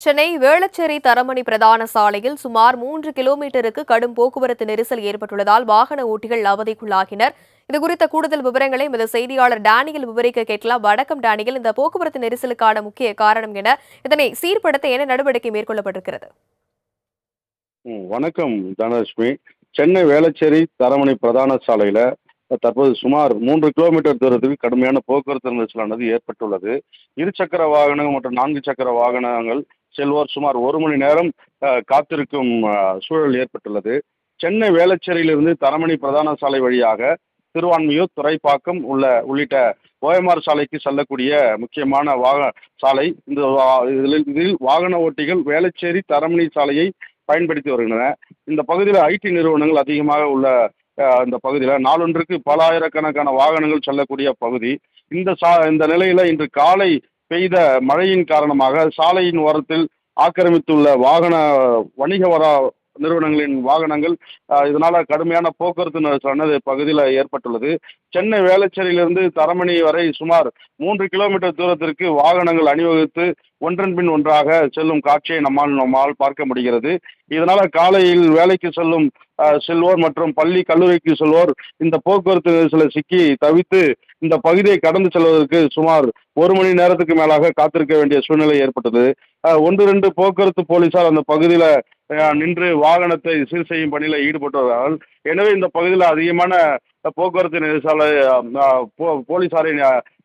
சென்னை வேளச்சேரி தரமணி பிரதான சாலையில் சுமார் மூன்று கிலோமீட்டருக்கு கடும் போக்குவரத்து நெரிசல் ஏற்பட்டுள்ளதால் வாகன ஓட்டிகள் அவதிக்குள்ளாகினர். இதுகுறித்த கூடுதல் விவரங்களை எமது செய்தியாளர் டேனியல் விவரிக்க கேட்கலாம். வடக்கம் டேனியல். இந்த போக்குவரத்து நெரிசலுக்கான முக்கிய காரணம் என இதனை சீர்படுத்த என்ன நடவடிக்கை மேற்கொள்ளப்பட்டிருக்கிறது? ம், வணக்கம் தனலட்சுமி. சென்னை வேளச்சேரி தரமணி பிரதான சாலையில் தற்போது சுமார் மூன்று கிலோமீட்டர் தூரத்துக்கு கடுமையான போக்குவரத்து நெரிசலானது ஏற்பட்டுள்ளது. இருசக்கர வாகனங்கள் மற்றும் நான்கு சக்கர வாகனங்கள் செல்வோர் சுமார் ஒரு மணி நேரம் காத்திருக்கும் சூழல் ஏற்பட்டுள்ளது. சென்னை வேளச்சேரியிலிருந்து தரமணி பிரதான சாலை வழியாக திருவான்மியூர் துறைப்பாக்கம் உள்ள உள்ளிட்ட ஓஎம்ஆர் சாலைக்கு செல்லக்கூடிய முக்கியமான வாக சாலை. இந்த இதில் இதில் வாகன ஓட்டிகள் வேளச்சேரி தரமணி சாலையை பயன்படுத்தி வருகின்றன. இந்த பகுதியில் ஐடி நிறுவனங்கள் அதிகமாக உள்ள அந்த இந்த பகுதியில் நாளொன்றுக்கு பல ஆயிரக்கணக்கான வாகனங்கள் செல்லக்கூடிய பகுதி. இந்த சா இந்த நிலையில் இன்று காலை பெய்த மழையின் காரணமாக சாலையின் ஓரத்தில் ஆக்கிரமித்துள்ள வாகன வணிக வரா நிறுவனங்களின் வாகனங்கள் இதனால் இதனால கடுமையான போக்குவரத்து நெரிசலானது பகுதியில் ஏற்பட்டுள்ளது. சென்னை வேளச்சேரியிலிருந்து தரமணி வரை சுமார் மூன்று கிலோமீட்டர் தூரத்திற்கு வாகனங்கள் அணிவகுத்து ஒன்றன் பின் ஒன்றாக செல்லும் காட்சியை நம்மால் நம்மால் பார்க்க முடிகிறது. இதனால காலையில் வேலைக்கு செல்லும் செல்வோர் மற்றும் பள்ளி கல்லூரிக்கு செல்வோர் இந்த போக்குவரத்து நெரிசலை சிக்கி தவித்து இந்த பகுதியை கடந்து செல்வதற்கு சுமார் ஒரு மணி நேரத்துக்கு மேலாக காத்திருக்க வேண்டிய சூழ்நிலை ஏற்பட்டது. ஒன்று ரெண்டு போக்குவரத்து போலீசார் அந்த பகுதியில் நின்று வாகனத்தை சீர் செய்யும் பணியில் ஈடுபட்டுவதால் எனவே இந்த பகுதியில் அதிகமான போக்குவரத்து நெரிசலை போ- போலீசாரை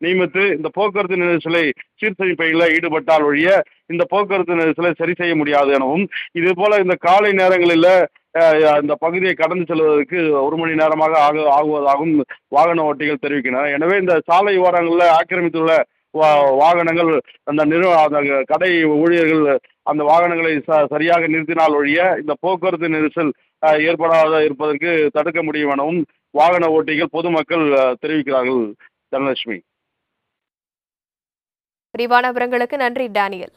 நியமித்து இந்த போக்குவரத்து நெரிசலை சீர் செய்யும் பணியில் ஈடுபட்டால் ஒழிய இந்த போக்குவரத்து நெரிசலை சரி செய்ய முடியாது எனவும் இது போல இந்த காலை நேரங்களில் இந்த பகுதியை கடந்து செல்வதற்கு ஒரு மணி நேரமாக ஆக ஆகுவதாகவும் வாகன ஓட்டிகள் தெரிவிக்கின்றனர். எனவே இந்த சாலை ஓரங்களில் ஆக்கிரமித்துள்ள வா வாகனங்கள் அந்த நிறுவ அந்த கடை ஊழியர்கள் அந்த வாகனங்களை ச சரியாக நிறுத்தினால் ஒழிய இந்த போக்குவரத்து நெரிசல் ஏற்படாத இருப்பதற்கு தடுக்க முடியும் எனவும் வாகன ஓட்டிகள் பொதுமக்கள் தெரிவிக்கிறார்கள் தனலட்சுமி. விரிவான விவரங்களுக்கு நன்றி டேனியல்.